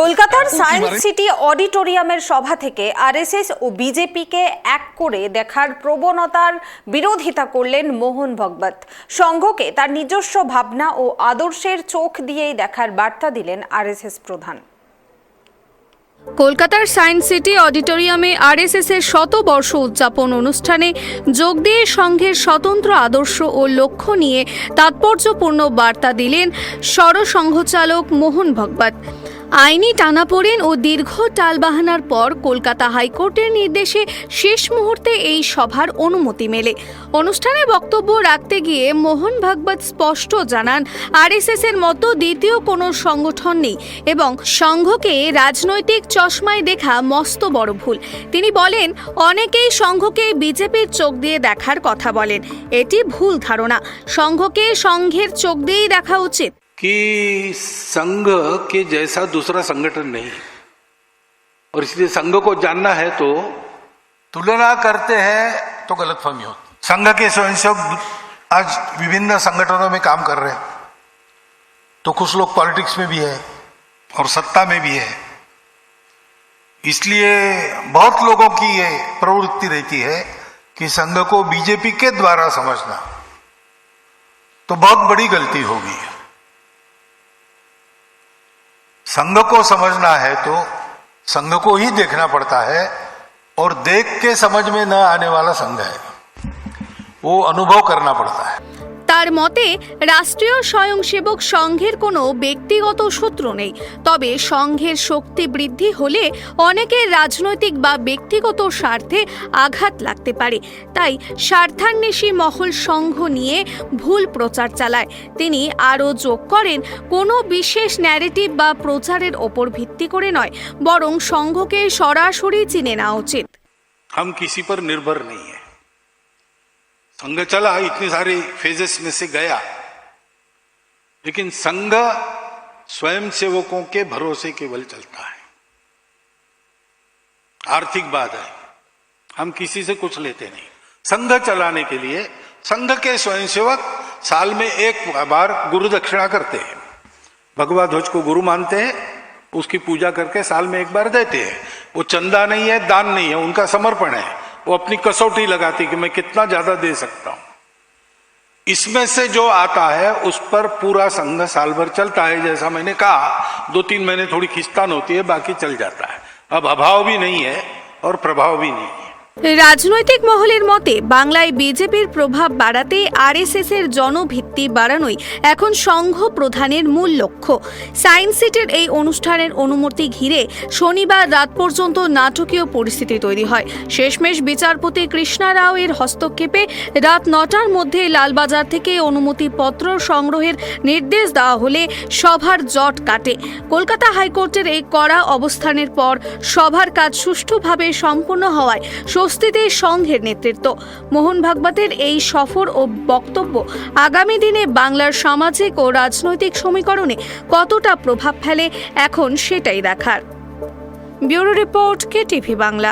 কলকাতার science city অডিটোরিয়ামের সভা থেকে আরএসএস ও বিজেপিকে এক করে দেখার প্রবণতার বিরোধিতা করলেন মোহন ভগবত। সংঘকে তার নিজস্ব ভাবনা ও আদর্শের চোখ দিয়েই দেখার বার্তা দিলেন আরএসএস প্রধান। কলকাতার সায়েন্স সিটি অডিটোরিয়ামে আরএসএস এর শতবর্ষ উদযাপন অনুষ্ঠানে যোগ দিয়ে সংঘের স্বতন্ত্র আদর্শ ও লক্ষ্য নিয়ে তাৎপর্যপূর্ণ বার্তা দিলেন সরসংঘচালক মোহন ভগবত। আইনি টানাপোড়েন ও দীর্ঘ টালবাহানার পর কলকাতা হাইকোর্টের নির্দেশে শেষ মুহূর্তে এই সভার অনুমতি মেলে। অনুষ্ঠানে বক্তব্য রাখতে গিয়ে মোহন ভাগবত স্পষ্ট জানান আরএসএস এর মতো দ্বিতীয় কোনো সংগঠন নেই এবং সংঘকে রাজনৈতিক চশমায় দেখা মস্ত বড় ভুল। তিনি বলেন, অনেকেই সংঘকে বিজেপির চোখ দিয়ে দেখার কথা বলেন। এটি ভুল ধারণা। সংঘকে সংঘের চোখ দিয়েই দেখা উচিত। कि संघ के जैसा दूसरा संगठन नहीं और इसलिए संघ को जानना है तो तुलना करते हैं तो गलतफहमी होती संघ के स्वयंसेवक आज विभिन्न संगठनों में काम कर रहे हैं। तो कुछ लोग पॉलिटिक्स में भी है और सत्ता में भी है। इसलिए बहुत लोगों की ये प्रवृत्ति रहती है कि संघ को बीजेपी के द्वारा समझना तो बहुत बड़ी गलती होगी। संघ को समझना है तो संघ को ही देखना पड़ता है और देख के समझ में न आने वाला संघ है। वो अनुभव करना पड़ता है। তার মতে রাষ্ট্রীয় স্বয়ংসেবক সংঘের কোনো ব্যক্তিগত সূত্র নেই তবে সংঘের শক্তি বৃদ্ধি হলে অনেকের রাজনৈতিক বা ব্যক্তিগত স্বার্থে আঘাত লাগতে পারে তাই স্বার্থান্বেষী মহল সংঘ নিয়ে ভুল প্রচার চালায় তিনি আরও যোগ করেন কোনো বিশেষ ন্যারেটিভ বা প্রচারের ওপর ভিত্তি করে নয় বরং সংঘকে সরাসরি চিনে নেওয়া উচিত हम किसी पर निर्भर नहीं है संघ चला, इतने सारे फेजेस में से गया। लेकिन संघ स्वयं सेवकों के भरोसे केवल चलता है। आर्थिक बात है। हम किसी से कुछ लेते नहीं। संघ चलाने के लिए, संघ के स्वयंसेवक साल में एक बार गुरु दक्षिणा करते हैं। भगवा ध्वज को गुरु मानते हैं, उसकी पूजा करके साल में एक बार देते हैं। वो चंदा नहीं है, दान नहीं है, उनका समर्पण है। वो अपनी कसौटी लगाती कि मैं कितना ज़्यादा दे सकता हूँ। इसमें से जो आता है, उस पर पूरा संघ साल भर चलता है। जैसा मैंने कहा दो तीन महीने थोड़ी खिंचतान होती है, बाकी चल जाता है। अब अभाव भी नहीं है और प्रभाव भी नहीं है। রাজনৈতিক মহলের মতে, বাংলায় বিজেপির প্রভাব বাড়াতে আরএসএস এর জনভিত্তি বাড়ানোই এখন সংঘ প্রধানের মূল লক্ষ্য। সায়েন্স সিটির এই অনুষ্ঠানের অনুমতি ঘিরে শনিবার রাত পর্যন্ত নাটকীয় পরিস্থিতি তৈরি হয়। শেষমেশ বিচারপতি কৃষ্ণা রাও এর হস্তক্ষেপে রাত নটার মধ্যে লালবাজার থেকে অনুমতিপত্র সংগ্রহের নির্দেশ দেওয়া হলে সভার জট কাটে। কলকাতা হাইকোর্টের এই কড়া অবস্থানের পর সভার কাজ সুষ্ঠুভাবে সম্পন্ন হওয়ায় স্বস্তিতে সংঘের নেতৃত্ব। মোহন ভাগবতের এই সফর ও বক্তব্য আগামী দিনে বাংলার সামাজিক ও রাজনৈতিক সমীকরণে কতটা প্রভাব ফেলে, এখন সেটাই দেখার। Bureau report K TV Bangla.